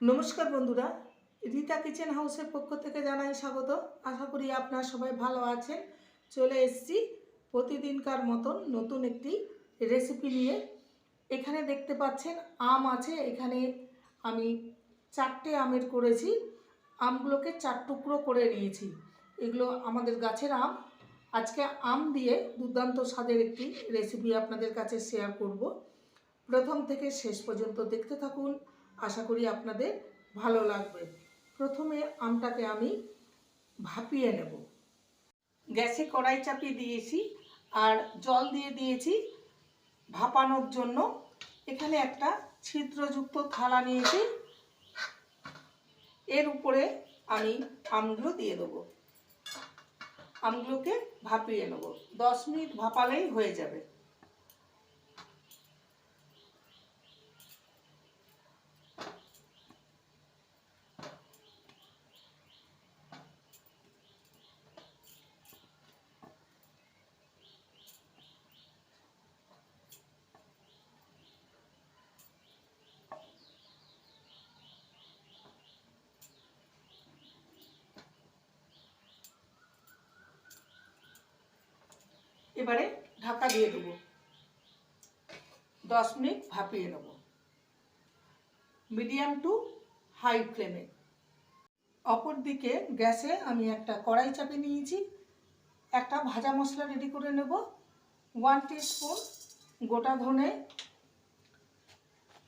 নমস্কার বন্ধুরা, রীতা কিচেন হাউসের পক্ষ থেকে জানাই স্বাগত। আশা করি আপনারা সবাই ভালো আছেন। চলে এসেছি প্রতিদিনকার মতন নতুন একটি রেসিপি নিয়ে। এখানে দেখতে পাচ্ছেন, আম আছে। এখানে আমি চারটে আমের করেছি। আমগুলোকে চার টুকরো করে নিয়েছি। এগুলো আমাদের গাছের আম। আজকে আম দিয়ে দুর্দান্ত স্বাদের একটি রেসিপি আপনাদের কাছে শেয়ার করব। প্রথম থেকে শেষ পর্যন্ত দেখতে থাকুন। আশা করি আপনাদের ভালো লাগবে। প্রথমে আমটাকে আমি ভাপিয়ে নেব। গ্যাসে কড়াই চাপিয়ে দিয়েছি আর জল দিয়ে দিয়েছি ভাপানোর জন্য। এখানে একটা ছিদ্রযুক্ত থালা নিয়েছি। এর উপরে আমি আমগুলো দিয়ে দেবো। আমগুলোকে ভাপিয়ে নেব। দশ মিনিট ভাপালেই হয়ে যাবে। এবারে ঢাকা দিয়ে দেবো। দশ মিনিট ভাপিয়ে নেব। মিডিয়াম টু হাই ফ্লেমে। অপর দিকে গ্যাসে আমি একটা কড়াই চাপে নিয়েছি। একটা ভাজা মশলা রেডি করে নেব। ওয়ান স্পুন গোটা ধনে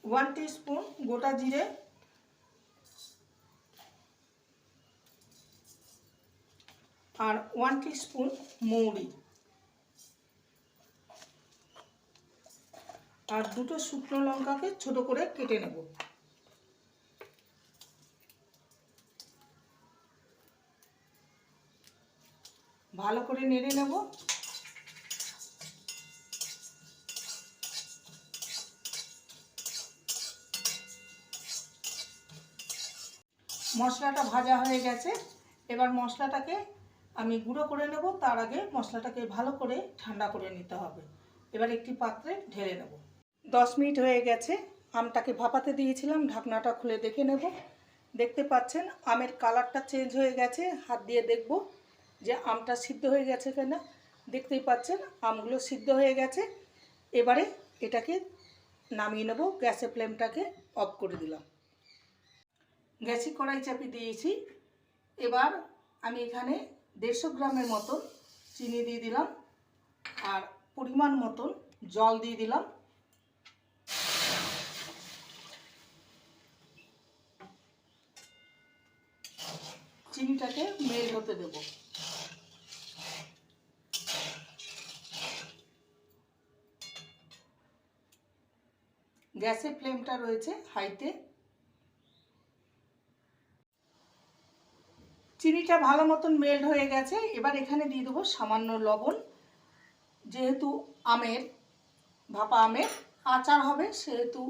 ওয়ান স্পুন গোটা জিরে, আর ওয়ান স্পুন মৌরি। আর দুটো শুকনো লঙ্কাকে ছোট করে কেটে নেব। ভালো করে নেড়ে নেব। মশলাটা ভাজা হয়ে গেছে। এবার মশলাটাকে আমি গুঁড়ো করে নেব। তার আগে মশলাটাকে ভালো করে ঠান্ডা করে নিতে হবে। এবার একটি পাত্রে ঢেলে নেব। দশ মিনিট হয়ে গেছে, আমটাকে ভাপাতে দিয়েছিলাম, ঢাকনাটা খুলে দেখে নেব। দেখতে পাচ্ছেন, আমের কালারটা চেঞ্জ হয়ে গেছে, হাত দিয়ে দেখব যে আমটা সিদ্ধ হয়ে গেছে কিনা। দেখতেই পাচ্ছেন, আমগুলো সিদ্ধ হয়ে গেছে। এবারে এটাকে নামিয়ে নেব, গ্যাসের ফ্লেমটাকে অফ করে দিলাম। গ্যাসে কড়াই চাপি দিয়েছি। এবার আমি এখানে দেড়শো গ্রামের মতন চিনি দিয়ে দিলাম, আর পরিমাণ মতন জল দিয়ে দিলাম। চিনিটাকে মেল হতে দেব। গ্যাসের ফ্লেমটা রয়েছে হাইতে। চিনিটা ভালো মতন মেল্ট হয়ে গেছে। এবার এখানে দিয়ে দেবো সামান্য লবণ। যেহেতু আমের, ভাপা আমের আচার হবে, সেহেতু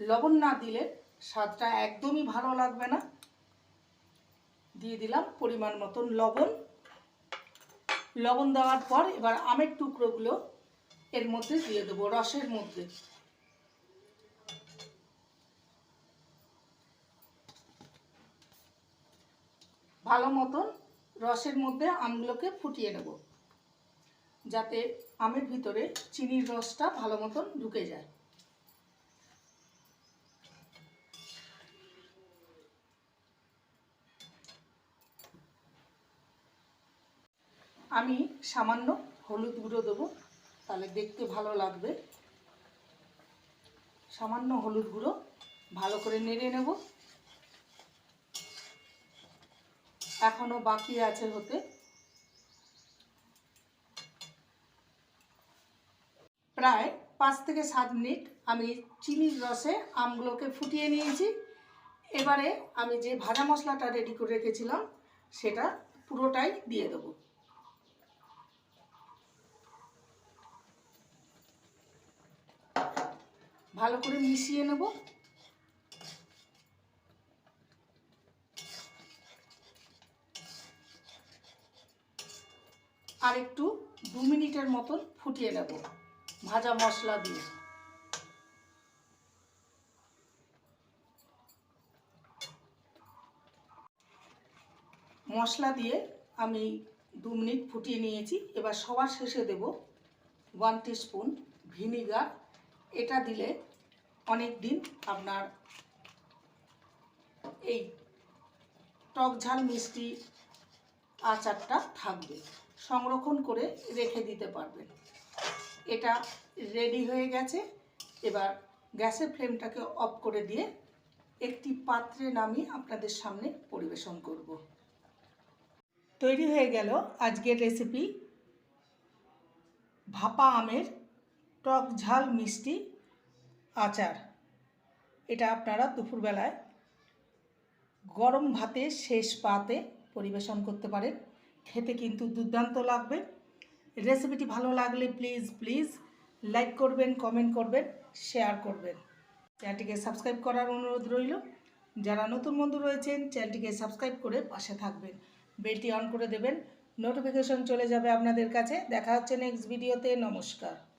লবণ না দিলে স্বাদটা একদমই ভালো লাগবে না। দিয়ে দিলাম পরিমাণ মতন লবণ। লবণ দেওয়ার পর এবার আমের টুকরোগুলো এর মধ্যে দিয়ে দেবো, রসের মধ্যে। ভালো মতন রসের মধ্যে আমগুলোকে ফুটিয়ে নেব, যাতে আমের ভিতরে চিনির রসটা ভালো মতন ঢুকে যায়। আমি সামান্য হলুদ গুঁড়ো দেবো, তাহলে দেখতে ভালো লাগবে। সামান্য হলুদ গুঁড়ো ভালো করে নেড়ে নেব। এখনও বাকি আছে হতে। প্রায় পাঁচ থেকে সাত মিনিট আমি চিনির রসে আমগুলোকে ফুটিয়ে নিয়েছি। এবারে আমি যে ভাজা মশলাটা রেডি করে রেখেছিলাম, সেটা পুরোটাই দিয়ে দেবো। ভালো করে মিশিয়ে নেব। আর একটু দু মিনিটের মতন ফুটিয়ে নেব ভাজা মশলা দিয়ে। মশলা দিয়ে আমি দু মিনিট ফুটিয়ে নিয়েছি। এবার সবার শেষে দেব ওয়ান টিস্পুন ভিনিগার এটা দিলে অনেক দিন আপনার এই টক ঝাল মিষ্টি আচারটা থাকবে। সংরক্ষণ করে রেখে দিতে পারবেন। এটা রেডি হয়ে গেছে। এবার গ্যাসের ফ্লেমটাকে অফ করে দিয়ে একটি পাত্রে নামিয়ে আপনাদের সামনে পরিবেশন করব। তৈরি হয়ে গেল আজকের রেসিপি ভাপা আমের টক ঝাল মিষ্টি আচার। এটা আপনারা দুপুরবেলায় গরম ভাতে শেষ পাতে পরিবেশন করতে পারেন। খেতে কিন্তু দুর্দান্ত লাগবে। রেসিপিটি ভালো লাগলে প্লিজ প্লিজ লাইক করবেন, কমেন্ট করবেন, শেয়ার করবেন। চ্যানেলটিকে সাবস্ক্রাইব করার অনুরোধ রইল। যারা নতুন বন্ধু রয়েছেন, চ্যানেলটিকে সাবস্ক্রাইব করে পাশে থাকবেন। বেলটি অন করে দেবেন। নোটিফিকেশন চলে যাবে আপনাদের কাছে। দেখা হচ্ছে নেক্সট ভিডিওতে নমস্কার।